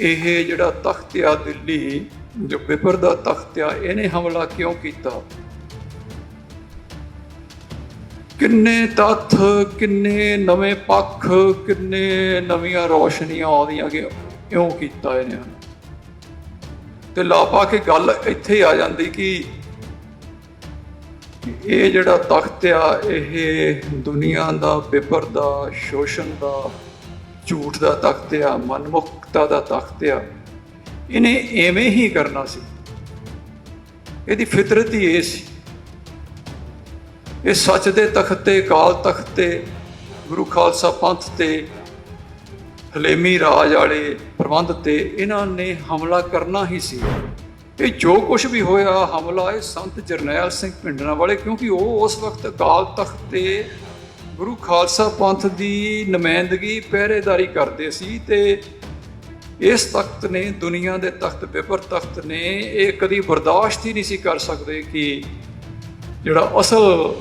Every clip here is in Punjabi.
ਇਹ ਜਿਹੜਾ ਤਖਤ ਆ ਦਿੱਲੀ, ਜੋ ਬਿਪਰ ਦਾ ਤਖਤ ਆ, ਇਹਨੇ ਹਮਲਾ ਕਿਉਂ ਕੀਤਾ? ਕਿੰਨੇ ਤੱਥ, ਕਿੰਨੇ ਨਵੇਂ ਪੱਖ, ਕਿੰਨੇ ਨਵੀਆਂ ਰੋਸ਼ਨੀਆਂ ਆਉਂਦੀਆਂ ਕਿ ਕਿਉਂ ਕੀਤਾ ਇਹਨੇ? ਤੇ ਲਾਪਾ ਕੇ ਗੱਲ ਇੱਥੇ ਆ ਜਾਂਦੀ ਕਿ ਇਹ ਜਿਹੜਾ ਤਖਤ ਆ, ਇਹ ਦੁਨੀਆ ਦਾ ਵਿਪਰ ਦਾ, ਸ਼ੋਸ਼ਣ ਦਾ, ਝੂਠ ਦਾ ਤਖਤ ਆ ਮਨਮੁਖਤਾ ਦਾ ਤਖਤ ਆ। ਇਹਨੇ ਐਵੇਂ ਹੀ ਕਰਨਾ ਸੀ। ਇਹਦੀ ਫਿਤਰਤ ਹੀ ਇਹ ਸੀ। ਇਹ ਸੱਚ ਦੇ ਤਖਤ ਤੇ ਕਾਲ ਤਖਤ ਤੇ ਗੁਰੂ ਖਾਲਸਾ ਪੰਥ ਤੇ, ਹਲੇਮੀ ਰਾਜ ਵਾਲੇ ਪ੍ਰਬੰਧ ਤੇ ਇਹਨਾਂ ਨੇ ਹਮਲਾ ਕਰਨਾ ਹੀ ਸੀ। ਇਹ ਜੋ ਕੁਝ ਵੀ ਹੋਇਆ, ਹਮਲਾ ਇਹ ਸੰਤ ਜਰਨੈਲ ਸਿੰਘ ਪਿੰਡਰਾਂ ਵਾਲੇ, ਕਿਉਂਕਿ ਉਹ ਉਸ ਵਕਤ ਅਕਾਲ ਤਖਤ ਤੇ ਗੁਰੂ ਖਾਲਸਾ ਪੰਥ ਦੀ ਨੁਮਾਇੰਦਗੀ, ਪਹਿਰੇਦਾਰੀ ਕਰਦੇ ਸੀ ਤੇ ਇਸ ਤਖਤ ਨੇ, ਦੁਨੀਆ ਦੇ ਤਖਤ, ਪੇਪਰ ਤਖਤ ਨੇ, ਇਹ ਕਦੀ ਬਰਦਾਸ਼ਤ ਹੀ ਨਹੀਂ ਸੀ ਕਰ ਸਕਦੇ ਕਿ ਜਿਹੜਾ ਅਸਲ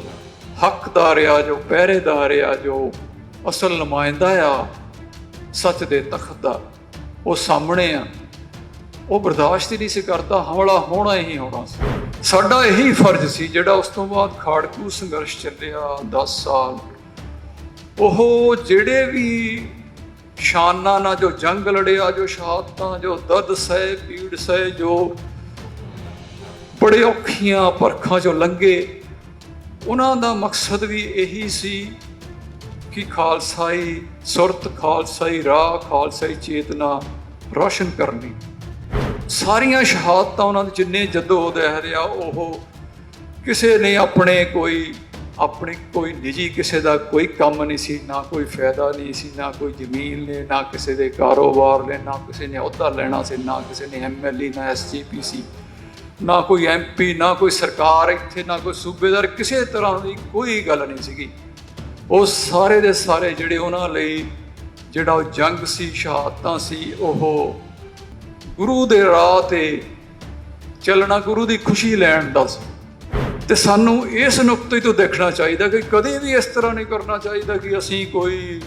ਹੱਕਦਾਰ ਆ, ਜੋ ਪਹਿਰੇਦਾਰ ਆ, ਜੋ ਅਸਲ ਨੁਮਾਇੰਦਾ ਆ, ਸੱਚ ਦੇ ਤਖਤ ਦਾ, ਉਹ ਸਾਹਮਣੇ ਆ। ਉਹ ਬਰਦਾਸ਼ਤ ਹੀ ਨਹੀਂ ਸੀ ਕਰਦਾ, ਹਮਲਾ ਹੋਣਾ ਹੀ ਹੋਣਾ ਸੀ। ਸਾਡਾ ਇਹੀ ਫਰਜ਼ ਸੀ, ਜਿਹੜਾ ਉਸ ਤੋਂ ਬਾਅਦ ਖਾੜਕੂ ਸੰਘਰਸ਼ ਚੱਲਿਆ 10 ਸਾਲ। ਉਹ ਜਿਹੜੇ ਵੀ ਸ਼ਾਨਾਂ ਨਾਲ ਜੋ ਜੰਗ ਲੜਿਆ, ਜੋ ਸ਼ਹਾਦਤਾਂ, ਜੋ ਦਰਦ ਸਹਿ, ਪੀੜ ਸਹਿ, ਜੋ ਬੜੇ ਔਖੀਆਂ ਪਰਖਾਂ ਚੋਂ ਲੰਘੇ, ਉਹਨਾਂ ਦਾ ਮਕਸਦ ਵੀ ਇਹੀ ਸੀ ਕਿ ਖਾਲਸਾਈ ਸੁਰਤ ਖਾਲਸਾਈ ਰਾਹ ਖਾਲਸਾਈ ਚੇਤਨਾ ਰੋਸ਼ਨ ਕਰਨੀ। ਸਾਰੀਆਂ ਸ਼ਹਾਦਤਾਂ ਉਹਨਾਂ ਦੇ ਜਿੰਨੇ ਜਦੋਂ ਦਹਿਰ ਉਹ ਕਿਸੇ ਨੇ ਆਪਣੇ ਕੋਈ ਆਪਣੀ ਕੋਈ ਨਿੱਜੀ ਕਿਸੇ ਦਾ ਕੋਈ ਕੰਮ ਨਹੀਂ ਸੀ, ਨਾ ਕੋਈ ਫਾਇਦਾ ਨਹੀਂ ਸੀ, ਨਾ ਕੋਈ ਜ਼ਮੀਨ ਨੇ, ਨਾ ਕਿਸੇ ਦੇ ਕਾਰੋਬਾਰ ਨੇ, ਨਾ ਕਿਸੇ ਨੇ ਅਹੁਦਾ ਲੈਣਾ ਸੀ, ਨਾ ਕਿਸੇ ਨੇ ਐਮਐਲਏ ਨਾ ਐਸਜੀਪੀਸੀ ਨਾ ਕੋਈ ਐਮਪੀ ਨਾ ਕੋਈ ਸਰਕਾਰ ਇੱਥੇ, ਨਾ ਕੋਈ ਸੂਬੇਦਾਰ, ਕਿਸੇ ਤਰ੍ਹਾਂ ਦੀ ਕੋਈ ਗੱਲ ਨਹੀਂ ਸੀਗੀ। ਉਹ ਸਾਰੇ ਦੇ ਸਾਰੇ ਜਿਹੜੇ ਉਹਨਾਂ ਲਈ ਜਿਹੜਾ ਉਹ ਜੰਗ ਸੀ, ਸ਼ਹਾਦਤਾਂ ਸੀ, ਉਹ ਗੁਰੂ ਦੇ ਰਾਹ ਤੇ ਚੱਲਣਾ, ਗੁਰੂ ਦੀ ਖੁਸ਼ੀ ਲੈਣ ਦਾ ਸੀ। ਤੇ ਸਾਨੂੰ ਇਸ ਨੁਕਤੇ ਤੋਂ ਦੇਖਣਾ ਚਾਹੀਦਾ ਕਿ ਕਦੇ ਵੀ ਇਸ ਤਰ੍ਹਾਂ ਨਹੀਂ ਕਰਨਾ ਚਾਹੀਦਾ ਕਿ ਅਸੀਂ ਕੋਈ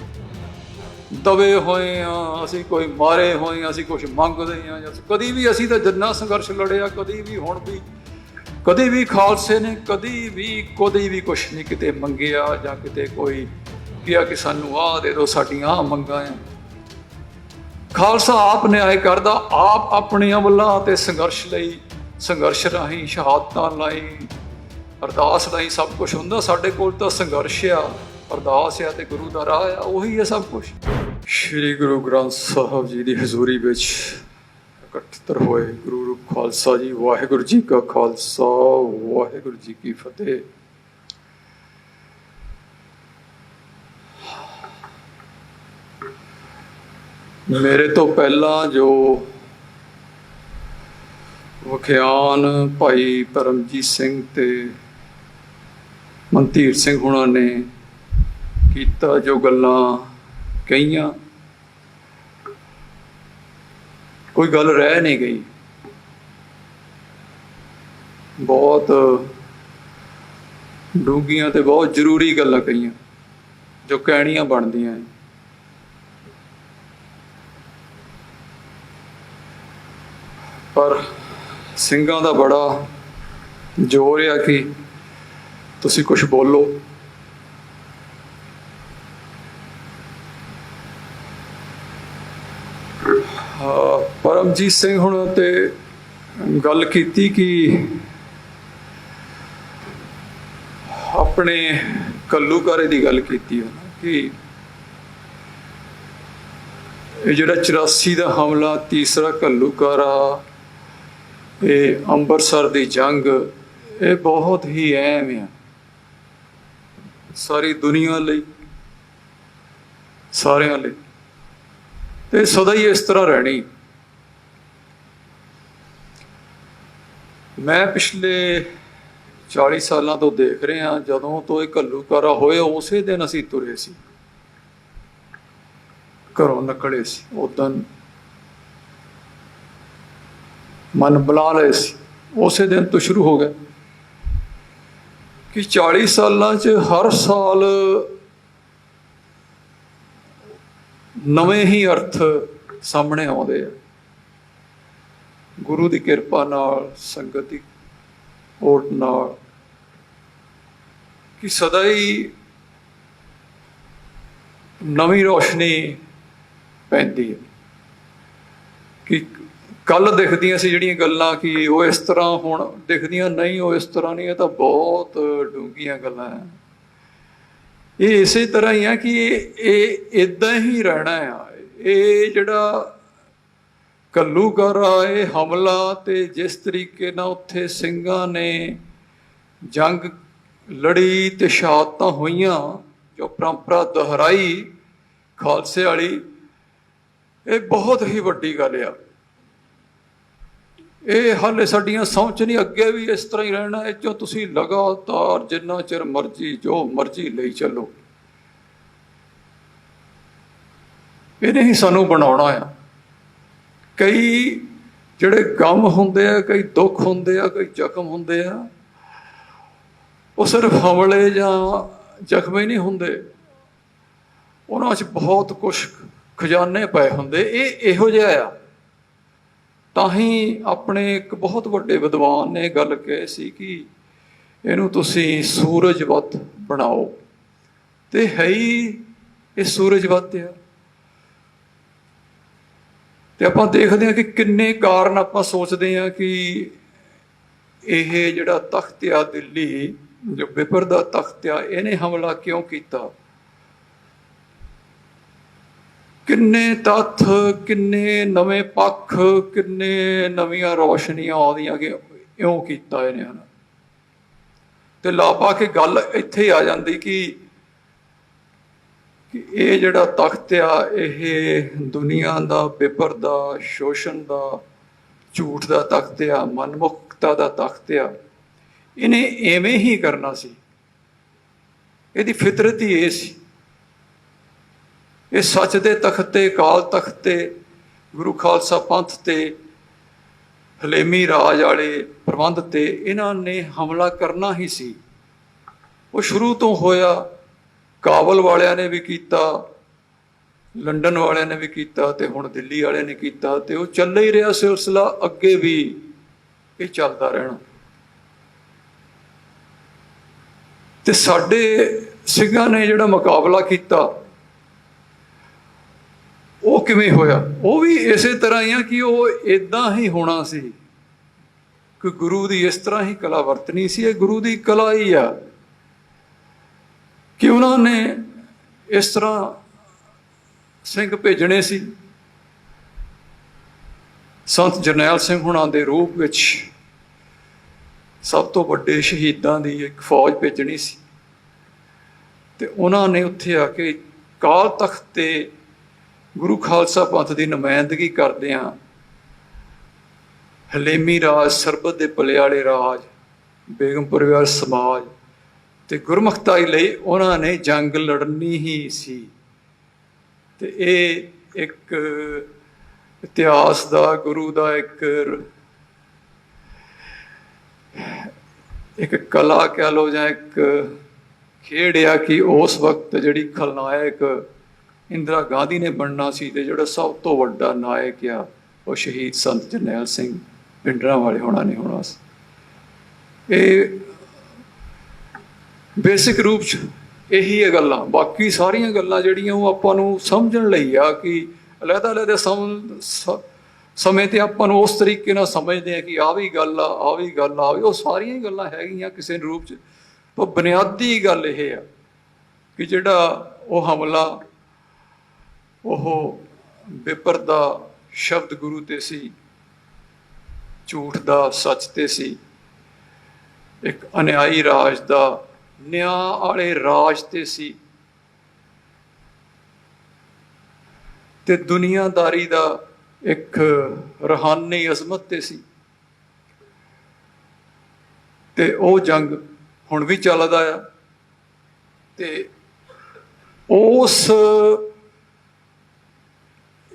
ਦਵੇ ਹੋਏ ਆ ਅਸੀਂ ਕੋਈ ਮਾਰੇ ਹੋਏ ਆ ਅਸੀਂ ਕੁਝ ਮੰਗਦੇ ਆ ਜਾਂ ਕਦੀ ਵੀ ਅਸੀਂ ਤਾਂ ਜਿੰਨਾ ਸੰਘਰਸ਼ ਲੜਿਆ, ਕਦੀ ਵੀ ਹੁਣ ਵੀ ਕਦੀ ਵੀ ਖਾਲਸੇ ਨੇ ਕਦੀ ਵੀ ਕਦੀ ਵੀ ਕੁਝ ਨਹੀਂ ਕਿਤੇ ਮੰਗਿਆ ਜਾਂ ਕਿਤੇ ਕੋਈ ਕਿਹਾ ਕਿ ਸਾਨੂੰ ਆਹ ਦੇ ਦਿਓ, ਸਾਡੀਆਂ ਆਹ ਮੰਗਾਂ ਆ। ਖਾਲਸਾ ਆਪ ਨਿਆਏ ਕਰਦਾ, ਆਪ ਆਪਣੀਆਂ ਵੱਲਾਂ ਤੇ ਸੰਘਰਸ਼ ਲਈ ਸੰਘਰਸ਼ ਰਾਹੀਂ ਸ਼ਹਾਦਤਾਂ ਲਈ। ਅਰਦਾਸ ਦਾ ਹੀ ਸਭ ਕੁਝ ਹੁੰਦਾ, ਸਾਡੇ ਕੋਲ ਤਾਂ ਸੰਘਰਸ਼ ਆ, ਅਰਦਾਸ ਆ ਤੇ ਗੁਰੂ ਦਾ ਰਾਹ ਆ, ਉਹੀ ਹੈ ਸਭ ਕੁਝ ਸ੍ਰੀ ਗੁਰੂ ਗ੍ਰੰਥ ਸਾਹਿਬ ਜੀ ਦੀ ਹਜ਼ੂਰੀ ਵਿੱਚ ਇਕੱਤਰ ਹੋਏ ਗੁਰੂ ਰੂਪ ਖਾਲਸਾ ਜੀ, ਵਾਹਿਗੁਰੂ ਜੀ ਕਾ ਖਾਲਸਾ, ਵਾਹਿਗੁਰੂ ਜੀ ਕੀ ਫਤਿਹ। ਮੇਰੇ ਤੋਂ ਪਹਿਲਾਂ ਜੋ ਵਿਖਿਆਨ ਭਾਈ ਪਰਮਜੀਤ ਸਿੰਘ ਤੇ ਮਨਤੀਰ ਸਿੰਘ ਹੁਣਾਂ ਨੇ ਕੀਤਾ ਜੋ ਗੱਲਾਂ ਕਹੀਆਂ। ਕੋਈ ਗੱਲ ਰਹਿ ਨਹੀਂ ਗਈ। ਬਹੁਤ ਡੂੰਘੀਆਂ ਤੇ ਬਹੁਤ ਜ਼ਰੂਰੀ ਗੱਲਾਂ ਕਹੀਆਂ, ਜੋ ਕਹਿਣੀਆਂ ਬਣਦੀਆਂ ਹੈ ਪਰ ਸਿੰਘਾਂ ਦਾ ਬੜਾ ਜ਼ੋਰ ਆ ਕਿ ਤੁਸੀਂ ਕੁਝ ਬੋਲੋ। ਹਾਂ, ਪਰਮਜੀਤ ਸਿੰਘ ਹੁਣ ਤੇ ਗੱਲ ਕੀਤੀ ਕਿ ਆਪਣੇ ਕੱਲੂਕਾਰੇ ਦੀ ਗੱਲ ਕੀਤੀ ਉਹਨਾਂ ਕਿ ਇਹ ਜਿਹੜਾ 84 ਦਾ ਹਮਲਾ ਤੀਸਰਾ ਕੱਲੂਕਾਰਾ ਇਹ ਅੰਮ੍ਰਿਤਸਰ ਦੀ ਜੰਗ ਇਹ ਬਹੁਤ ਹੀ ਅਹਿਮ ਆ ਸਾਰੀ ਦੁਨੀਆ ਲਈ, ਸਾਰਿਆਂ ਲਈ। ਤੇ ਸਦਾ ਹੀ ਇਸ ਤਰ੍ਹਾਂ ਰਹਿਣੀ। ਮੈਂ ਪਿਛਲੇ 40 ਸਾਲਾਂ ਤੋਂ ਦੇਖ ਰਿਹਾ ਜਦੋਂ ਤੋਂ ਇਹ ਘੱਲੂਕਾਰਾ ਹੋਇਆ, ਉਸੇ ਦਿਨ ਅਸੀਂ ਤੁਰੇ ਸੀ। ਘਰੋਂ ਨਿਕਲੇ ਸੀ ਉਦੋਂ ਮਨ ਬੁਲਾ ਲਏ ਸੀ। ਉਸੇ ਦਿਨ ਤੋਂ ਸ਼ੁਰੂ ਹੋ ਗਿਆ। ਕਿ 40 ਸਾਲਾਂ 'ਚ ਹਰ ਸਾਲ ਨਵੇਂ ਹੀ ਅਰਥ ਸਾਹਮਣੇ ਆਉਂਦੇ ਆ। ਗੁਰੂ ਦੀ ਕਿਰਪਾ ਨਾਲ, ਸੰਗਤ ਦੀ ਓਟ ਨਾਲ ਕਿ ਸਦਾ ਹੀ ਨਵੀਂ ਰੋਸ਼ਨੀ ਪੈਂਦੀ ਹੈ। ਕਿ ਕੱਲ ਦਿਖਦੀਆਂ ਸੀ ਜਿਹੜੀਆਂ ਗੱਲਾਂ ਕਿ ਉਹ ਇਸ ਤਰ੍ਹਾਂ ਹੁਣ ਦਿਖਦੀਆਂ ਨਹੀਂ, ਉਹ ਇਸ ਤਰ੍ਹਾਂ ਨਹੀਂ, ਇਹ ਤਾਂ ਬਹੁਤ ਡੂੰਘੀਆਂ ਗੱਲਾਂ ਹੈ। ਇਹ ਇਸੇ ਤਰ੍ਹਾਂ ਹੀ ਆ ਕਿ ਇਹ ਇਹ ਇਦਾਂ ਹੀ ਰਹਿਣਾ ਆ। ਇਹ ਜਿਹੜਾ ਕੱਲੂਕਰ ਆ, ਇਹ ਹਮਲਾ ਤੇ ਜਿਸ ਤਰੀਕੇ ਨਾਲ ਉੱਥੇ ਸਿੰਘਾਂ ਨੇ ਜੰਗ ਲੜੀ ਤੇ ਸ਼ਹਾਦਤਾਂ ਹੋਈਆਂ, ਜੋ ਪਰੰਪਰਾ ਦੁਹਰਾਈ ਖਾਲਸੇ ਵਾਲੀ, ਇਹ ਬਹੁਤ ਹੀ ਵੱਡੀ ਗੱਲ ਆ। ਇਹ ਹਾਲੇ ਸਾਡੀਆਂ ਸਮਝ ਨਹੀਂ, ਅੱਗੇ ਵੀ ਇਸ ਤਰ੍ਹਾਂ ਹੀ ਰਹਿਣਾ ਇਹ ਚੋਂ ਤੁਸੀਂ ਲਗਾਤਾਰ ਜਿੰਨਾ ਚਿਰ ਮਰਜ਼ੀ, ਜੋ ਮਰਜ਼ੀ ਲਈ ਚੱਲੋ। ਇਹਨੇ ਹੀ ਸਾਨੂੰ ਬਣਾਉਣਾ ਆ। ਕਈ ਜਿਹੜੇ ਗਮ ਹੁੰਦੇ ਆ, ਕਈ ਦੁੱਖ ਹੁੰਦੇ ਆ, ਕਈ ਜ਼ਖਮ ਹੁੰਦੇ ਆ, ਉਹ ਸਿਰਫ ਹਮਲੇ ਜਾਂ ਜ਼ਖਮ ਹੀ ਨਹੀਂ ਹੁੰਦੇ। ਉਹਨਾਂ 'ਚ ਬਹੁਤ ਕੁਝ ਖਜ਼ਾਨੇ ਪਏ ਹੁੰਦੇ। ਇਹ ਇਹੋ ਜਿਹਾ ਆ। ਤਾਂ ਹੀ ਆਪਣੇ ਇੱਕ ਬਹੁਤ ਵੱਡੇ ਵਿਦਵਾਨ ਨੇ ਗੱਲ ਕਹੀ ਸੀ ਕਿ ਇਹਨੂੰ ਤੁਸੀਂ ਸੂਰਜਵਤ ਬਣਾਓ। ਤੇ ਹੈ ਹੀ ਇਹ ਸੂਰਜਵਤ ਆ। ਤੇ ਆਪਾਂ ਦੇਖਦੇ ਹਾਂ ਕਿ ਕਿੰਨੇ ਕਾਰਨ ਆਪਾਂ ਸੋਚਦੇ ਹਾਂ ਕਿ ਇਹ ਜਿਹੜਾ ਤਖਤ ਆ ਦਿੱਲੀ, ਜੋ ਬਿਪਰ ਦਾ ਤਖਤ ਆ, ਇਹਨੇ ਹਮਲਾ ਕਿਉਂ ਕੀਤਾ? ਕਿੰਨੇ ਤੱਥ, ਕਿੰਨੇ ਨਵੇਂ ਪੱਖ, ਕਿੰਨੇ ਨਵੀਆਂ ਰੌਸ਼ਨੀਆਂ ਆਉਂਦੀਆਂ ਕਿ ਇਉਂ ਕੀਤਾ ਇਹਨੇ ਹਨ। ਤੇ ਲਾਪਾ ਕੇ ਗੱਲ ਇੱਥੇ ਹੀ ਆ ਜਾਂਦੀ ਕਿ ਕਿ ਇਹ ਜਿਹੜਾ ਤਖਤ ਆ, ਇਹ ਦੁਨੀਆ ਦਾ ਬਿਪਰ ਦਾ, ਸ਼ੋਸ਼ਣ ਦਾ, ਝੂਠ ਦਾ ਤਖਤ ਆ, ਮਨਮੁਖਤਾ ਦਾ ਤਖਤ ਆ, ਇਹਨੇ ਐਵੇਂ ਹੀ ਕਰਨਾ ਸੀ। ਇਹਦੀ ਫਿਤਰਤ ਹੀ ਇਹ ਸੀ। ਇਹ ਸੱਚ ਦੇ ਤਖਤ ਤੇ ਕਾਲ ਤਖਤ ਤੇ ਗੁਰੂ ਖਾਲਸਾ ਪੰਥ ਤੇ, ਹਲੇਮੀ ਰਾਜ ਵਾਲੇ ਪ੍ਰਬੰਧ ਤੇ ਇਹਨਾਂ ਨੇ ਹਮਲਾ ਕਰਨਾ ਹੀ ਸੀ। ਉਹ ਸ਼ੁਰੂ ਤੋਂ ਹੋਇਆ, ਕਾਬਲ ਵਾਲਿਆਂ ਨੇ ਵੀ ਕੀਤਾ, ਲੰਡਨ ਵਾਲਿਆਂ ਨੇ ਵੀ ਕੀਤਾ ਤੇ ਹੁਣ ਦਿੱਲੀ ਵਾਲਿਆਂ ਨੇ ਕੀਤਾ ਤੇ ਉਹ ਚੱਲ ਹੀ ਰਿਹਾ ਸਿਲਸਿਲਾ ਅੱਗੇ ਵੀ, ਇਹ ਚੱਲਦਾ ਰਹਿਣਾ। ਤੇ ਸਾਡੇ ਸਿੰਘਾਂ ਨੇ ਜਿਹੜਾ ਮੁਕਾਬਲਾ ਕੀਤਾ ਕਿਵੇਂ ਹੋਇਆ? ਉਹ ਵੀ ਇਸੇ ਤਰ੍ਹਾਂ ਹੀ ਆ ਕਿ ਉਹ ਇਦਾਂ ਹੀ ਹੋਣਾ ਸੀ ਕਿ ਗੁਰੂ ਦੀ ਇਸ ਤਰ੍ਹਾਂ ਹੀ ਕਲਾ ਵਰਤਣੀ ਸੀ। ਇਹ ਗੁਰੂ ਦੀ ਕਲਾ ਹੀ ਆ ਕਿ ਉਹਨਾਂ ਨੇ ਇਸ ਤਰ੍ਹਾਂ ਸਿੰਘ ਭੇਜਣੇ ਸੀ। ਸੰਤ ਜਰਨੈਲ ਸਿੰਘ ਹੁਣਾਂ ਦੇ ਰੂਪ ਵਿੱਚ ਸਭ ਤੋਂ ਵੱਡੇ ਸ਼ਹੀਦਾਂ ਦੀ ਇੱਕ ਫੌਜ ਭੇਜਣੀ ਸੀ। ਤੇ ਉਹਨਾਂ ਨੇ ਉੱਥੇ ਆ ਕੇ ਕਾਲ ਤਖਤ ਤੇ ਗੁਰੂ ਖਾਲਸਾ ਪੰਥ ਦੀ ਨੁਮਾਇੰਦਗੀ ਕਰਦਿਆਂ ਹਲੇਮੀ ਰਾਜ, ਸਰਬਤ ਦੇ ਭਲੇ ਵਾਲੇ ਰਾਜ, ਬੇਗਮਪੁਰ ਪਰਿਵਾਰ ਸਮਾਜ ਤੇ ਗੁਰਮਖਤਾਈ ਲਈ ਉਹਨਾਂ ਨੇ ਜੰਗ ਲੜਨੀ ਹੀ ਸੀ। ਤੇ ਇਹ ਇੱਕ ਇਤਿਹਾਸ ਦਾ, ਗੁਰੂ ਦਾ ਇੱਕ ਇੱਕ ਕਲਾ ਕਹਿ ਲੋ ਜਾਂ ਇੱਕ ਖੇਡ ਆ ਕਿ ਉਸ ਵਕਤ ਜਿਹੜੀ ਖਲਨਾਇਕ ਇੰਦਰਾ ਗਾਂਧੀ ਨੇ ਬਣਨਾ ਸੀ ਤੇ ਜਿਹੜਾ ਸਭ ਤੋਂ ਵੱਡਾ ਨਾਇਕ ਆ, ਉਹ ਸ਼ਹੀਦ ਸੰਤ ਜਰਨੈਲ ਸਿੰਘ ਪਿੰਡਰਾਂ ਵਾਲੇ ਹੋਣਾ ਨੇ ਹੋਣਾ ਸੀ। ਇਹ ਬੇਸਿਕ ਰੂਪ ਚ ਇਹੀ ਹੈ ਗੱਲਾਂ, ਬਾਕੀ ਸਾਰੀਆਂ ਗੱਲਾਂ ਜਿਹੜੀਆਂ ਉਹ ਆਪਾਂ ਨੂੰ ਸਮਝਣ ਲਈ ਆ ਕਿ ਅਲੱਗਾ ਅਲੱਗਾ ਸਮ ਸਮੇਂ ਤੇ ਆਪਾਂ ਨੂੰ ਉਸ ਤਰੀਕੇ ਨਾਲ ਸਮਝਦੇ ਆ ਕਿ ਆ ਵੀ ਗੱਲ ਆ ਆ ਵੀ ਗੱਲ ਆ, ਉਹ ਸਾਰੀਆਂ ਹੀ ਗੱਲਾਂ ਹੈਗੀਆਂ ਕਿਸੇ ਰੂਪ ਚ। ਪਰ ਬੁਨਿਆਦੀ ਗੱਲ ਇਹ ਆ ਕਿ ਜਿਹੜਾ ਉਹ ਹਮਲਾ ਉਹ ਵਿਪਰ ਦਾ ਸ਼ਬਦ ਗੁਰੂ ਤੇ ਸੀ, ਝੂਠ ਦਾ ਸੱਚ ਤੇ ਸੀ। ਇੱਕ ਅਨਿਆਈ ਰਾਜ ਦਾ ਨਿਆਂ ਵਾਲੇ ਰਾਜ ਤੇ ਸੀ। ਤੇ ਦੁਨੀਆਦਾਰੀ ਦਾ ਇੱਕ ਰਹਾਨੀ ਅਜ਼ਮਤ ਤੇ ਸੀ। ਤੇ ਉਹ ਜੰਗ ਹੁਣ ਵੀ ਚੱਲਦਾ ਆ। ਤੇ ਉਸ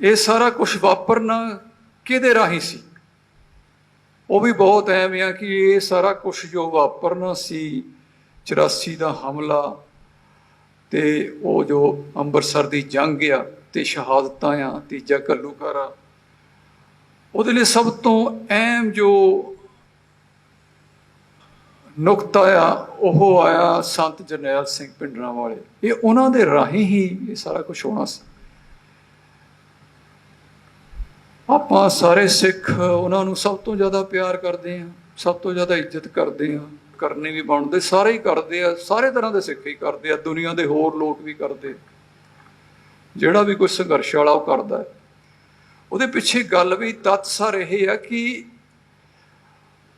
ਇਹ ਸਾਰਾ ਕੁਝ ਵਾਪਰਨਾ ਕਿਹਦੇ ਰਾਹੀਂ ਸੀ? ਉਹ ਵੀ ਬਹੁਤ ਅਹਿਮ ਆ ਕਿ ਇਹ ਸਾਰਾ ਕੁਝ ਜੋ ਵਾਪਰਨਾ ਸੀ 84 ਦਾ ਹਮਲਾ ਤੇ ਉਹ ਜੋ ਅੰਮ੍ਰਿਤਸਰ ਦੀ ਜੰਗ ਆ ਤੇ ਸ਼ਹਾਦਤਾਂ ਆ, ਤੀਜਾ ਘੱਲੂਘਾਰਾ, ਉਹਦੇ ਲਈ ਸਭ ਤੋਂ ਅਹਿਮ ਜੋ ਨੁਕਤਾ ਆ, ਉਹ ਆਇਆ ਸੰਤ ਜਰਨੈਲ ਸਿੰਘ ਪਿੰਡਰਾਂ ਵਾਲੇ ਇਹ ਉਹਨਾਂ ਦੇ ਰਾਹੀਂ ਹੀ ਇਹ ਸਾਰਾ ਕੁਝ ਹੋਣਾ ਸੀ। ਆਪਾਂ ਸਾਰੇ ਸਿੱਖ ਉਹਨਾਂ ਨੂੰ ਸਭ ਤੋਂ ਜ਼ਿਆਦਾ ਪਿਆਰ ਕਰਦੇ ਆ ਸਭ ਤੋਂ ਜ਼ਿਆਦਾ ਇੱਜ਼ਤ ਕਰਦੇ ਆ ਕਰਨੀ ਵੀ ਬਣਦੇ, ਸਾਰੇ ਹੀ ਕਰਦੇ ਆ, ਸਾਰੇ ਤਰ੍ਹਾਂ ਦੇ ਸਿੱਖ ਹੀ ਕਰਦੇ ਆ, ਦੁਨੀਆ ਦੇ ਹੋਰ ਲੋਕ ਵੀ ਕਰਦੇ ਜਿਹੜਾ ਵੀ ਕੋਈ ਸੰਘਰਸ਼ ਵਾਲਾ ਉਹ ਕਰਦਾ ਹੈ। ਉਹਦੇ ਪਿੱਛੇ ਗੱਲ ਵੀ ਤੱਤ ਸਰ ਇਹ ਆ ਕਿ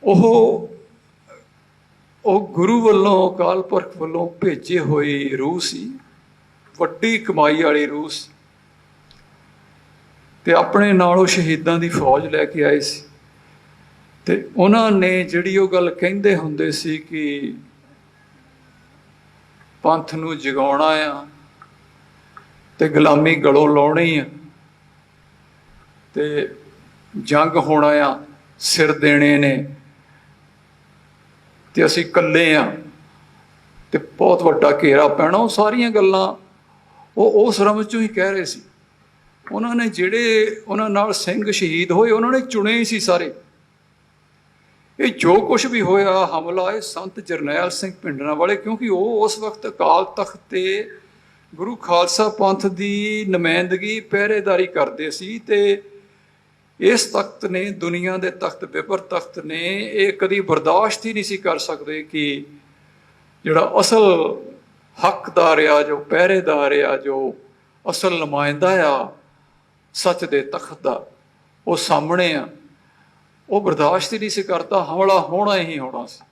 ਉਹ ਉਹ ਗੁਰੂ ਵੱਲੋਂ, ਅਕਾਲ ਪੁਰਖ ਵੱਲੋਂ ਭੇਜੇ ਹੋਏ ਰੂਹ ਸੀ, ਵੱਡੀ ਕਮਾਈ ਵਾਲੀ ਰੂਹ ਸੀ। ਤੇ ਆਪਣੇ ਨਾਲ ਉਹ ਸ਼ਹੀਦਾਂ ਦੀ ਫੌਜ ਲੈ ਕੇ ਆਏ ਸੀ। ਤੇ ਉਹਨਾਂ ਨੇ ਜਿਹੜੀ ਉਹ ਗੱਲ ਕਹਿੰਦੇ ਹੁੰਦੇ ਸੀ ਕਿ ਪੰਥ ਨੂੰ ਜਗਾਉਣਾ ਆ ਤੇ ਗੁਲਾਮੀ ਗਲੋਂ ਲਾਉਣੀ ਆ ਤੇ ਜੰਗ ਹੋਣਾ ਆ, ਸਿਰ ਦੇਣੇ ਨੇ ਤੇ ਅਸੀਂ ਇਕੱਲੇ ਆ ਤੇ ਬਹੁਤ ਵੱਡਾ ਘੇਰਾ ਪੈਣਾ, ਉਹ ਸਾਰੀਆਂ ਗੱਲਾਂ ਉਹ ਉਸ ਰਮਜ ਚੋਂ ਹੀ ਕਹਿ ਰਹੇ ਸੀ। ਉਹਨਾਂ ਨੇ ਜਿਹੜੇ ਉਹਨਾਂ ਨਾਲ ਸਿੰਘ ਸ਼ਹੀਦ ਹੋਏ, ਉਹਨਾਂ ਨੇ ਚੁਣੇ ਹੀ ਸੀ ਸਾਰੇ। ਇਹ ਜੋ ਕੁਝ ਵੀ ਹੋਇਆ, ਹਮਲਾ ਇਹ ਸੰਤ ਜਰਨੈਲ ਸਿੰਘ ਪਿੰਡਰਾਂ ਵਾਲੇ, ਕਿਉਂਕਿ ਉਹ ਉਸ ਵਕਤ ਅਕਾਲ ਤਖਤ ਤੇ ਗੁਰੂ ਖਾਲਸਾ ਪੰਥ ਦੀ ਨੁਮਾਇੰਦਗੀ, ਪਹਿਰੇਦਾਰੀ ਕਰਦੇ ਸੀ ਤੇ ਇਸ ਤਖਤ ਨੇ, ਦੁਨੀਆ ਦੇ ਤਖਤ, ਬਿਪਰ ਤਖਤ ਨੇ, ਇਹ ਕਦੀ ਬਰਦਾਸ਼ਤ ਹੀ ਨਹੀਂ ਸੀ ਕਰ ਸਕਦੇ ਕਿ ਜਿਹੜਾ ਅਸਲ ਹੱਕਦਾਰ ਆ, ਜੋ ਪਹਿਰੇਦਾਰ ਆ, ਜੋ ਅਸਲ ਨੁਮਾਇੰਦਾ ਆ ਸੱਚ ਦੇ ਤਖਤ ਦਾ। ਉਹ ਸਾਹਮਣੇ ਆ। ਉਹ ਬਰਦਾਸ਼ਤ ਹੀ ਨਹੀਂ ਸੀ ਕਰਦਾ। ਹਮਲਾ ਹੋਣਾ ਹੀ ਹੋਣਾ ਸੀ।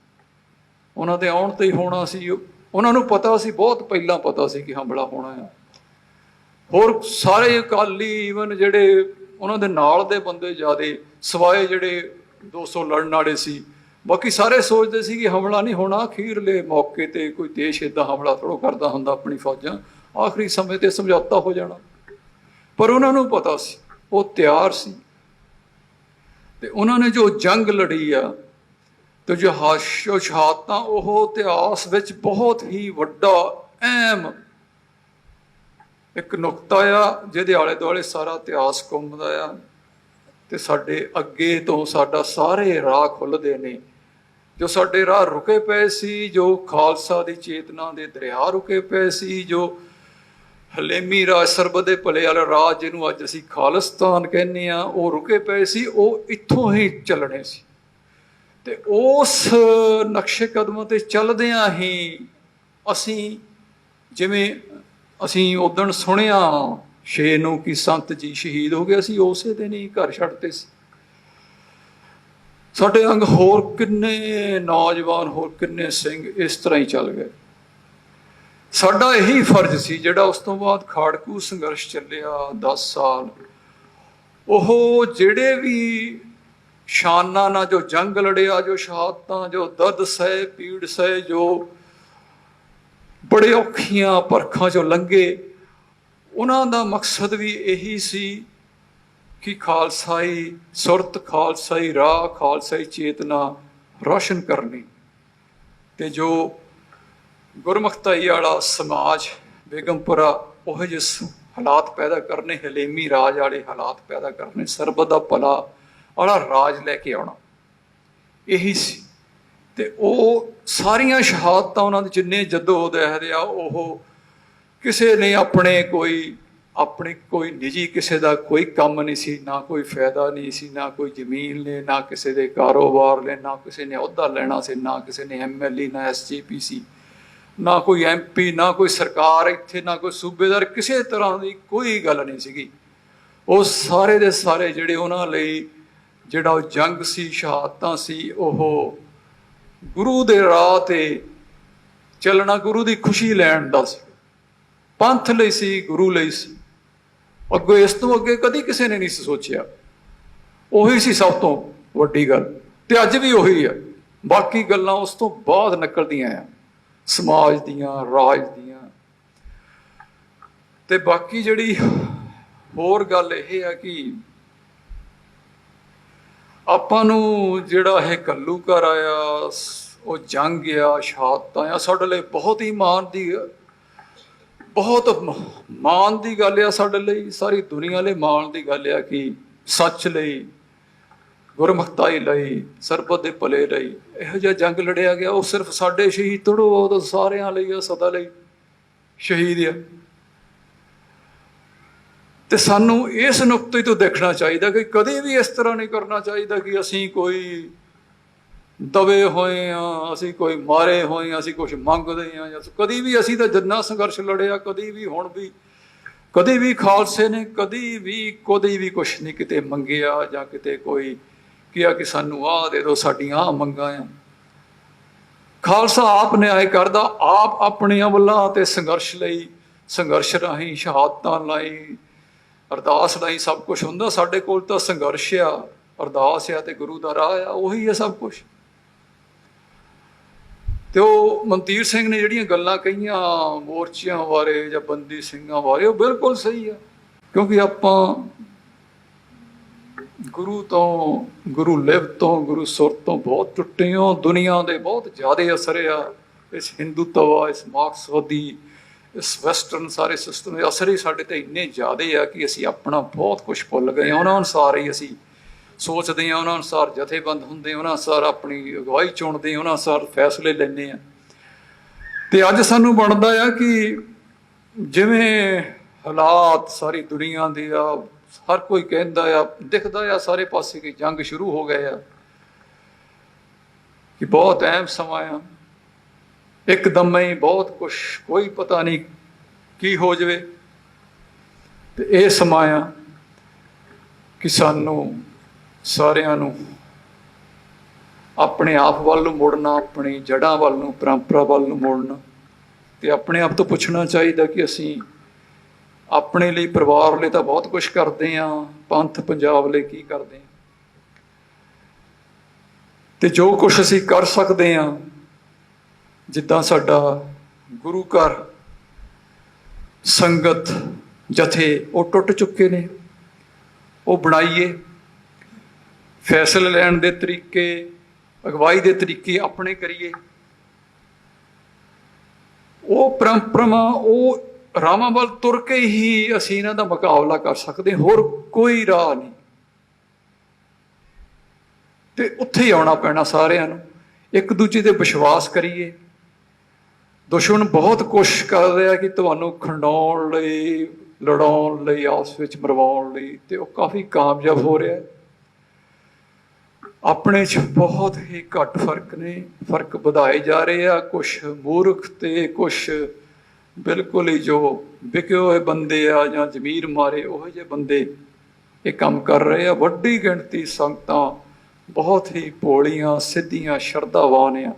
ਉਹਨਾਂ ਦੇ ਆਉਣ ਤੇ ਹੀ ਹੋਣਾ ਸੀ। ਉਹਨਾਂ ਨੂੰ ਪਤਾ ਸੀ, ਬਹੁਤ ਪਹਿਲਾਂ ਪਤਾ ਸੀ ਕਿ ਹਮਲਾ ਹੋਣਾ ਆ। ਹੋਰ ਸਾਰੇ ਅਕਾਲੀ ਈਵਨ ਜਿਹੜੇ ਉਹਨਾਂ ਦੇ ਨਾਲ ਦੇ ਬੰਦੇ ਜਿਆਦੇ, ਸਵਾਏ ਜਿਹੜੇ 200 ਲੜਨ ਵਾਲੇ ਸੀ। ਬਾਕੀ ਸਾਰੇ ਸੋਚਦੇ ਸੀ ਕਿ ਹਮਲਾ ਨਹੀਂ ਹੋਣਾ। ਅਖੀਰਲੇ ਮੌਕੇ ਤੇ ਕੋਈ ਦੇਸ਼ ਇਦਾਂ ਹਮਲਾ ਥੋੜੋ ਕਰਦਾ ਹੁੰਦਾ ਆਪਣੀ ਫੌਜਾਂ। ਆਖਰੀ ਸਮੇਂ ਤੇ ਸਮਝੌਤਾ ਹੋ ਜਾਣਾ। ਪਰ ਉਹਨਾਂ ਨੂੰ ਪਤਾ ਸੀ, ਉਹ ਤਿਆਰ ਸੀ। ਤੇ ਉਹਨਾਂ ਨੇ ਜੋ ਜੰਗ ਲੜੀ ਆ, ਤੇ ਜੋ ਹਾਸ਼ੋ, ਸ਼ਹਾਦਤਾਂ, ਉਹ ਇਤਿਹਾਸ ਵਿੱਚ ਬਹੁਤ ਹੀ ਵੱਡਾ, ਅਹਿਮ ਇੱਕ ਨੁਕਤਾ ਆ, ਜਿਹਦੇ ਆਲੇ ਦੁਆਲੇ ਸਾਰਾ ਇਤਿਹਾਸ ਘੁੰਮਦਾ ਆ। ਤੇ ਸਾਡੇ ਅੱਗੇ ਤੋਂ ਸਾਡਾ ਸਾਰੇ ਰਾਹ ਖੁੱਲਦੇ ਨੇ। ਜੋ ਸਾਡੇ ਰਾਹ ਰੁਕੇ ਪਏ ਸੀ, ਜੋ ਖਾਲਸਾ ਦੀ ਚੇਤਨਾ ਦੇ ਦਰਿਆ ਰੁਕੇ ਪਏ ਸੀ, ਜੋ ਹਲੇਮੀ ਰਾਜ ਸਰਬਤ ਦੇ ਭਲੇ ਵਾਲਾ ਰਾਜ ਜਿਹਨੂੰ ਅੱਜ ਅਸੀਂ ਖਾਲਿਸਤਾਨ ਕਹਿੰਦੇ ਆ ਉਹ ਰੁਕੇ ਪਏ ਸੀ, ਉਹ ਇੱਥੋਂ ਹੀ ਚੱਲਣੇ ਸੀ। ਤੇ ਉਸ ਨਕਸ਼ੇ ਕਦਮਾਂ ਤੇ ਚੱਲਦਿਆਂ ਹੀ ਅਸੀਂ ਜਿਵੇਂ ਅਸੀਂ ਉਦਣ ਸੁਣਿਆ, ਛੇ ਨੂੰ ਕਿ ਸੰਤ ਜੀ ਸ਼ਹੀਦ ਹੋ ਗਏ ਸੀ ਉਸੇ ਦਿਨ ਹੀ ਘਰ ਛੱਡਤੇ ਸੀ। ਸਾਡੇ ਅੰਗ ਹੋਰ ਕਿੰਨੇ ਨੌਜਵਾਨ, ਹੋਰ ਕਿੰਨੇ ਸਿੰਘ ਇਸ ਤਰ੍ਹਾਂ ਹੀ ਚੱਲ ਗਏ। ਸਾਡਾ ਇਹੀ ਫਰਜ਼ ਸੀ ਜਿਹੜਾ ਉਸ ਤੋਂ ਬਾਅਦ ਖਾੜਕੂ ਸੰਘਰਸ਼ ਚੱਲਿਆ 10 ਸਾਲ। ਉਹ ਜਿਹੜੇ ਵੀ ਸ਼ਾਨਾਂ ਨਾਲ ਜੋ ਜੰਗ ਲੜਿਆ, ਜੋ ਸ਼ਹਾਦਤਾਂ, ਜੋ ਦਰਦ ਸਹਿ, ਪੀੜ ਸਹਿ, ਜੋ ਬੜੇ ਔਖੀਆਂ ਪਰਖਾਂ ਚੋਂ ਲੰਘੇ, ਉਹਨਾਂ ਦਾ ਮਕਸਦ ਵੀ ਇਹੀ ਸੀ ਕਿ ਖਾਲਸਾਈ ਸੁਰਤ ਖਾਲਸਾਈ ਰਾਹ ਖਾਲਸਾਈ ਚੇਤਨਾ ਰੋਸ਼ਨ ਕਰਨੀ। ਤੇ ਜੋ ਗੁਰਮਖਤਾਈ ਵਾਲਾ ਸਮਾਜ, ਬੇਗਮਪੁਰਾ ਉਹ ਜਿਸ ਹਾਲਾਤ ਪੈਦਾ ਕਰਨੇ, ਹਲੇਮੀ ਰਾਜ ਵਾਲੇ ਹਾਲਾਤ ਪੈਦਾ ਕਰਨੇ ਸਰਬਤ ਦਾ ਭਲਾ ਵਾਲਾ ਰਾਜ ਲੈ ਕੇ ਆਉਣਾ। ਇਹੀ ਸੀ। ਤੇ ਉਹ ਸਾਰੀਆਂ ਸ਼ਹਾਦਤਾਂ ਉਹਨਾਂ ਦੇ ਜਿੰਨੇ ਜੱਦੋ ਜਹਿਦ ਆ, ਉਹ ਕਿਸੇ ਨੇ ਆਪਣੇ ਕੋਈ, ਆਪਣੀ ਕੋਈ ਨਿੱਜੀ ਕਿਸੇ ਦਾ ਕੋਈ ਕੰਮ ਨਹੀਂ ਸੀ, ਨਾ ਕੋਈ ਫਾਇਦਾ ਨਹੀਂ ਸੀ, ਨਾ ਕੋਈ ਜ਼ਮੀਨ ਨੇ, ਨਾ ਕਿਸੇ ਦੇ ਕਾਰੋਬਾਰ ਨੇ, ਨਾ ਕਿਸੇ ਨੇ ਅਹੁਦਾ ਲੈਣਾ ਸੀ, ਨਾ ਕਿਸੇ ਨੇ ਐਮਐਲਏ ਨਾ ਐਸਜੀਪੀਸੀ ਨਾ ਕੋਈ ਐਮਪੀ ਨਾ ਕੋਈ ਸਰਕਾਰ ਇੱਥੇ, ਨਾ ਕੋਈ ਸੂਬੇਦਾਰ, ਕਿਸੇ ਤਰ੍ਹਾਂ ਦੀ ਕੋਈ ਗੱਲ ਨਹੀਂ ਸੀਗੀ। ਉਹ ਸਾਰੇ ਦੇ ਸਾਰੇ ਜਿਹੜੇ ਉਹਨਾਂ ਲਈ ਜਿਹੜਾ ਉਹ ਜੰਗ ਸੀ, ਸ਼ਹਾਦਤਾਂ ਸੀ, ਉਹ ਗੁਰੂ ਦੇ ਰਾਹ ਤੇ ਚੱਲਣਾ, ਗੁਰੂ ਦੀ ਖੁਸ਼ੀ ਲੈਣ ਦਾ ਸੀ। ਪੰਥ ਲਈ ਸੀ, ਗੁਰੂ ਲਈ ਸੀ। ਅੱਗੇ ਇਸ ਤੋਂ ਅੱਗੇ ਕਦੀ ਕਿਸੇ ਨੇ ਨਹੀਂ ਸੀ ਸੋਚਿਆ। ਉਹੀ ਸੀ ਸਭ ਤੋਂ ਵੱਡੀ ਗੱਲ। ਤੇ ਅੱਜ ਵੀ ਉਹੀ ਆ। ਬਾਕੀ ਗੱਲਾਂ ਉਸ ਤੋਂ ਬਾਅਦ ਨਿਕਲਦੀਆਂ ਆ। ਸਮਾਜ ਦੀਆਂ, ਰਾਜ ਦੀਆਂ। ਤੇ ਬਾਕੀ ਜਿਹੜੀ ਹੋਰ ਗੱਲ ਇਹ ਆ ਕਿ ਆਪਾਂ ਨੂੰ ਜਿਹੜਾ ਇਹ ਕੱਲੂ ਘਰ ਆਇਆ, ਉਹ ਜੰਗ ਆ, ਸ਼ਹਾਦਤਾਂ ਆ, ਸਾਡੇ ਲਈ ਬਹੁਤ ਹੀ ਮਾਣ ਦੀ, ਬਹੁਤ ਮਾਣ ਦੀ ਗੱਲ ਆ ਸਾਡੇ ਲਈ, ਸਾਰੀ ਦੁਨੀਆ ਲਈ ਮਾਣ ਦੀ ਗੱਲ ਆ ਕਿ ਸੱਚ ਲਈ ਗੁਰਮਖਤਾਈ ਲਈ, ਸਰਬਤ ਦੇ ਭਲੇ ਲਈ। ਇਹੋ ਜਿਹਾ ਜੰਗ ਲੜਿਆ ਗਿਆ, ਉਹ ਸਿਰਫ ਸਾਡੇ ਸ਼ਹੀਦ ਥੋੜੋ ਉਹ ਤਾਂ ਸਾਰਿਆਂ ਲਈ ਆ, ਸਦਾ ਲਈ ਸ਼ਹੀਦ ਆ। ਤੇ ਸਾਨੂੰ ਇਸ ਨੁਕਤੇ ਤੋਂ ਦੇਖਣਾ ਚਾਹੀਦਾ ਕਿ ਕਦੇ ਵੀ ਇਸ ਤਰ੍ਹਾਂ ਨਹੀਂ ਕਰਨਾ ਚਾਹੀਦਾ ਕਿ ਅਸੀਂ ਕੋਈ ਦਵੇ ਹੋਏ ਆ, ਅਸੀਂ ਕੋਈ ਮਾਰੇ ਹੋਏ ਆ, ਅਸੀਂ ਕੁਝ ਮੰਗਦੇ ਆ ਜਾਂ ਕਦੀ ਵੀ ਅਸੀਂ ਤਾਂ ਜਿੰਨਾ ਸੰਘਰਸ਼ ਲੜਿਆ, ਕਦੀ ਵੀ ਹੁਣ ਵੀ, ਕਦੀ ਵੀ ਖਾਲਸੇ ਨੇ ਕਦੀ ਵੀ ਕਦੀ ਵੀ ਕੁਝ ਨਹੀਂ ਕਿਤੇ ਮੰਗਿਆ ਜਾਂ ਕਿਤੇ ਕੋਈ ਕਿਹਾ ਕਿ ਸਾਨੂੰ ਆਹ ਦੇ ਦਿਓ, ਸਾਡੀਆਂ ਆਹ ਮੰਗਾਂ ਆ। ਖਾਲਸਾ ਆਪ ਨਿਆਏ ਕਰਦਾ, ਆਪ ਆਪਣੀਆਂ ਵੱਲਾਂ ਤੇ ਸੰਘਰਸ਼ ਲਈ, ਸੰਘਰਸ਼ ਰਾਹੀਂ ਸ਼ਹਾਦਤਾਂ ਲਈ, ਅਰਦਾਸ ਲਈ ਸਭ ਕੁਝ ਹੁੰਦਾ, ਸਾਡੇ ਕੋਲ ਤਾਂ ਸੰਘਰਸ਼ ਆ, ਅਰਦਾਸ ਆ ਤੇ ਗੁਰੂ ਦਾ ਰਾਹ ਆ, ਉਹੀ ਹੈ ਸਭ ਕੁਝ ਤੇ ਉਹ ਮਨਤੀਰ ਸਿੰਘ ਨੇ ਜਿਹੜੀਆਂ ਗੱਲਾਂ ਕਹੀਆਂ, ਮੋਰਚਿਆਂ ਬਾਰੇ ਜਾਂ ਬੰਦੀ ਸਿੰਘਾਂ ਬਾਰੇ, ਉਹ ਬਿਲਕੁਲ ਸਹੀ ਆ, ਕਿਉਂਕਿ ਆਪਾਂ ਗੁਰੂ ਤੋਂ, ਗੁਰੂ ਲਿਵ ਤੋਂ, ਗੁਰੂ ਸੁਰ ਤੋਂ ਬਹੁਤ ਟੁੱਟੇ ਹਾਂ। ਦੁਨੀਆ ਦੇ ਬਹੁਤ ਜ਼ਿਆਦਾ ਅਸਰ ਆ। ਇਸ ਹਿੰਦੂਤਵ ਇਸ ਮਾਰਕਸਵਾਦੀ, ਇਸ ਵੈਸਟਰਨ ਸਾਰੇ ਸਿਸਟਮ ਦੇ ਅਸਰ ਹੀ ਸਾਡੇ ਤੇ ਇੰਨੇ ਜ਼ਿਆਦਾ ਆ ਕਿ ਅਸੀਂ ਆਪਣਾ ਬਹੁਤ ਕੁਝ ਭੁੱਲ ਗਏ ਹਾਂ। ਉਹਨਾਂ ਅਨੁਸਾਰ ਹੀ ਅਸੀਂ ਸੋਚਦੇ ਹਾਂ, ਉਹਨਾਂ ਅਨੁਸਾਰ ਜਥੇਬੰਦ ਹੁੰਦੇ ਉਹਨਾਂ ਅਨੁਸਾਰ ਆਪਣੀ ਅਗਵਾਈ ਚੁਣਦੇ ਉਹਨਾਂ ਅਨੁਸਾਰ ਫੈਸਲੇ ਲੈਂਦੇ ਆ ਤੇ ਅੱਜ ਸਾਨੂੰ ਬਣਦਾ ਆ ਕਿ ਜਿਵੇਂ ਹਾਲਾਤ ਸਾਰੀ ਦੁਨੀਆ ਦੇ ਆ ਹਰ ਕੋਈ ਕਹਿੰਦਾ ਆ, ਦਿਖਦਾ ਆ, ਸਾਰੇ ਪਾਸੇ ਕਿ ਜੰਗ ਸ਼ੁਰੂ ਹੋ ਗਏ ਆ। ਕਿ ਬਹੁਤ ਅਹਿਮ ਸਮਾਂ ਆ। ਇੱਕਦਮ ਹੀ ਬਹੁਤ ਕੁਝ ਕੋਈ ਪਤਾ ਨਹੀਂ ਕੀ ਹੋ ਜਵੇ। ਤੇ ਇਹ ਸਮਾਂ ਆ ਕਿ ਸਾਨੂੰ ਸਾਰਿਆਂ ਨੂੰ ਆਪਣੇ ਆਪ ਵੱਲ ਨੂੰ ਮੁੜਨਾ, ਆਪਣੀ ਜੜ੍ਹਾਂ ਵੱਲ ਨੂੰ, ਪਰੰਪਰਾ ਵੱਲ ਨੂੰ ਮੁੜਨਾ। ਤੇ ਆਪਣੇ ਆਪ ਤੋਂ ਪੁੱਛਣਾ ਚਾਹੀਦਾ ਕਿ ਅਸੀਂ ਆਪਣੇ ਲਈ, ਪਰਿਵਾਰ ਲਈ ਤਾਂ ਬਹੁਤ ਕੁਝ ਕਰਦੇ ਆਂ ਪੰਥ ਪੰਜਾਬ ਲਈ ਕੀ ਕਰਦੇ ਆਂ ਤੇ ਜੋ ਕੁਝ ਅਸੀਂ ਕਰ ਸਕਦੇ ਆਂ ਜਿੱਦਾਂ ਸਾਡਾ ਗੁਰੂ ਘਰ, ਸੰਗਤ ਜਥੇ ਉਹ ਟੁੱਟ ਚੁੱਕੇ ਨੇ, ਉਹ ਬਣਾਈਏ। ਫੈਸਲੇ ਲੈਣ ਦੇ ਤਰੀਕੇ, ਅਗਵਾਈ ਦੇ ਤਰੀਕੇ ਆਪਣੇ ਕਰੀਏ। ਉਹ ਪਰੰਪਰਾਵਾਂ, ਉਹ ਰਾਮਾਂ ਵੱਲ ਤੁਰ ਕੇ ਹੀ ਅਸੀਂ ਇਹਨਾਂ ਦਾ ਮੁਕਾਬਲਾ ਕਰ ਸਕਦੇ ਹੋਰ ਕੋਈ ਰਾਹ ਨਹੀਂ। ਤੇ ਉੱਥੇ ਹੀ ਆਉਣਾ ਪੈਣਾ ਸਾਰਿਆਂ ਨੂੰ। ਇੱਕ ਦੂਜੇ ਤੇ ਵਿਸ਼ਵਾਸ ਕਰੀਏ। ਦੁਸ਼ਮਣ ਬਹੁਤ ਕੋਸ਼ਿਸ਼ ਕਰ ਰਿਹਾ ਕਿ ਤੁਹਾਨੂੰ ਖੰਡਾਉਣ ਲਈ, ਲੜਾਉਣ ਲਈ, ਆਪਸ ਵਿੱਚ ਮਰਵਾਉਣ ਲਈ, ਤੇ ਉਹ ਕਾਫੀ ਕਾਮਯਾਬ ਹੋ ਰਿਹਾ ਆਪਣੇ 'ਚ ਬਹੁਤ ਹੀ ਘੱਟ ਫ਼ਰਕ ਨੇ। ਫ਼ਰਕ ਵਧਾਏ ਜਾ ਰਹੇ ਆ। ਕੁਝ ਮੂਰਖ ਤੇ ਕੁਝ ਬਿਲਕੁਲ ਹੀ ਜੋ ਵਿਕੇ ਹੋਏ ਬੰਦੇ ਆ ਜਾਂ ਜ਼ਮੀਰ ਮਾਰੇ, ਉਹ ਜਿਹੇ ਬੰਦੇ ਇਹ ਕੰਮ ਕਰ ਰਹੇ ਆ। ਵੱਡੀ ਗਿਣਤੀ ਸੰਗਤਾਂ ਬਹੁਤ ਹੀ ਭੋਲੀਆਂ, ਸਿੱਧੀਆਂ, ਸ਼ਰਧਾਵਾਨ ਆ।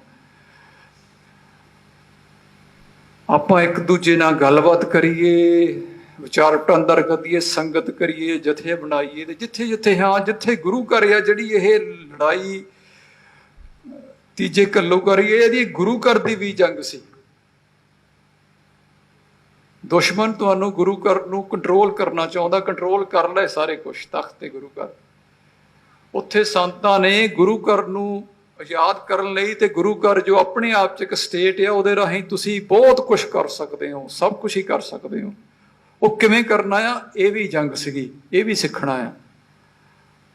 ਆਪਾਂ ਇੱਕ ਦੂਜੇ ਨਾਲ ਗੱਲਬਾਤ ਕਰੀਏ, ਵਿਚਾਰ ਵਟਾਂਦਰ ਕਰੀਏ ਸੰਗਤ ਕਰੀਏ, ਜਥੇ ਬਣਾਈਏ ਤੇ ਜਿੱਥੇ ਜਿੱਥੇ ਹਾਂ, ਜਿੱਥੇ ਗੁਰੂ ਘਰ ਆ, ਜਿਹੜੀ ਇਹ ਲੜਾਈ ਤੀਜੇ ਕੱਲੋ ਕਰੀਏ, ਇਹਦੀ ਗੁਰੂ ਘਰ ਦੀ ਵੀ ਜੰਗ ਸੀ। ਦੁਸ਼ਮਣ ਤੁਹਾਨੂੰ ਗੁਰੂ ਘਰ ਨੂੰ ਕੰਟਰੋਲ ਕਰਨਾ ਚਾਹੁੰਦਾ ਕੰਟਰੋਲ ਕਰ ਲੈ ਸਾਰੇ ਕੁਝ ਤਖਤ ਤੇ ਗੁਰੂ ਘਰ। ਉੱਥੇ ਸੰਤਾਂ ਨੇ ਗੁਰੂ ਘਰ ਨੂੰ ਆਜ਼ਾਦ ਕਰਨ ਲਈ ਤੇ ਗੁਰੂ ਘਰ ਜੋ ਆਪਣੇ ਆਪ ਚ ਇੱਕ ਸਟੇਟ ਆ, ਉਹਦੇ ਰਾਹੀਂ ਤੁਸੀਂ ਬਹੁਤ ਕੁਝ ਕਰ ਸਕਦੇ ਹੋ, ਸਭ ਕੁਝ ਹੀ ਕਰ ਸਕਦੇ ਹੋ। ਉਹ ਕਿਵੇਂ ਕਰਨਾ ਆ? ਇਹ ਵੀ ਜੰਗ ਸੀਗੀ, ਇਹ ਵੀ ਸਿੱਖਣਾ ਆ।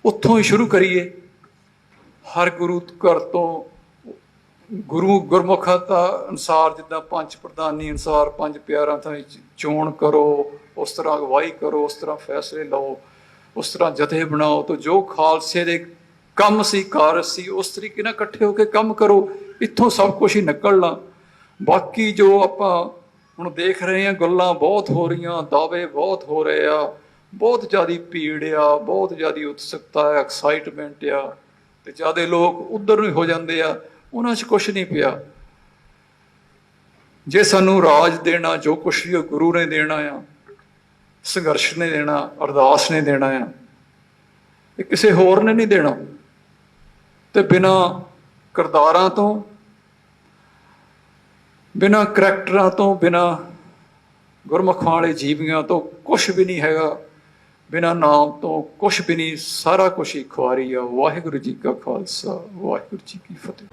ਉੱਥੋਂ ਹੀ ਸ਼ੁਰੂ ਕਰੀਏ। ਹਰ ਗੁਰੂ ਘਰ ਤੋਂ ਗੁਰੂ ਗੁਰਮੁਖਤਾ ਦਾ ਅਨਸਾਰ ਜਿੱਦਾਂ ਪੰਜ ਪ੍ਰਧਾਨੀ ਅਨਸਾਰ ਪੰਜ ਪਿਆਰਾਂ ਤੋਂ ਚੋਣ ਕਰੋ, ਉਸ ਤਰ੍ਹਾਂ ਅਗਵਾਈ ਕਰੋ, ਉਸ ਤਰ੍ਹਾਂ ਫੈਸਲੇ ਲਓ, ਉਸ ਤਰ੍ਹਾਂ ਜਥੇ ਬਣਾਓ, ਤਾਂ ਜੋ ਖਾਲਸੇ ਦੇ ਕੰਮ ਸੀ, ਕਾਰਜ ਸੀ, ਉਸ ਤਰੀਕੇ ਨਾਲ ਇਕੱਠੇ ਹੋ ਕੇ ਕੰਮ ਕਰੋ, ਇੱਥੋਂ ਸਭ ਕੁਝ ਹੀ ਨਿਕਲਣਾ। ਬਾਕੀ ਜੋ ਆਪਾਂ ਹੁਣ ਦੇਖ ਰਹੇ ਹਾਂ, ਗੱਲਾਂ ਬਹੁਤ ਹੋ ਰਹੀਆਂ, ਦਾਅਵੇ ਬਹੁਤ ਹੋ ਰਹੇ ਆ, ਬਹੁਤ ਜ਼ਿਆਦੀ ਭੀੜ ਆ, ਬਹੁਤ ਜ਼ਿਆਦੀ ਉਤਸੁਕਤਾ ਐਕਸਾਈਟਮੈਂਟ ਆ, ਤੇ ਜਿਆਦੇ ਲੋਕ ਉਧਰ ਨੂੰ ਹੀ ਹੋ ਜਾਂਦੇ ਆ। ਉਹਨਾਂ 'ਚ ਕੁਝ ਨਹੀਂ ਪਿਆ। ਜੇ ਸਾਨੂੰ ਰਾਜ ਦੇਣਾ, ਜੋ ਕੁਝ ਵੀ ਉਹ ਗੁਰੂ ਨੇ ਦੇਣਾ ਆ, ਸੰਘਰਸ਼ ਨੇ ਦੇਣਾ, ਅਰਦਾਸ ਨੇ ਦੇਣਾ ਆ ਇਹ ਕਿਸੇ ਹੋਰ ਨੇ ਨਹੀਂ ਦੇਣਾ। ਤੇ ਬਿਨਾ ਕਿਰਦਾਰਾਂ ਤੋਂ, ਬਿਨਾ ਕਰੈਕਟਰਾਂ ਤੋਂ, ਬਿਨਾ ਗੁਰਮੁਖਾਂ ਵਾਲੇ ਜੀਵੀਆਂ ਤੋਂ ਕੁਝ ਵੀ ਨਹੀਂ ਹੈਗਾ। ਬਿਨਾਂ ਨਾਮ ਤੋਂ ਕੁਝ ਵੀ ਨਹੀਂ, ਸਾਰਾ ਕੁਝ ਹੀ ਖੁਆਰੀ ਆ। ਵਾਹਿਗੁਰੂ ਜੀ ਕਾ ਖਾਲਸਾ, ਵਾਹਿਗੁਰੂ ਜੀ ਕੀ ਫਤਿਹ।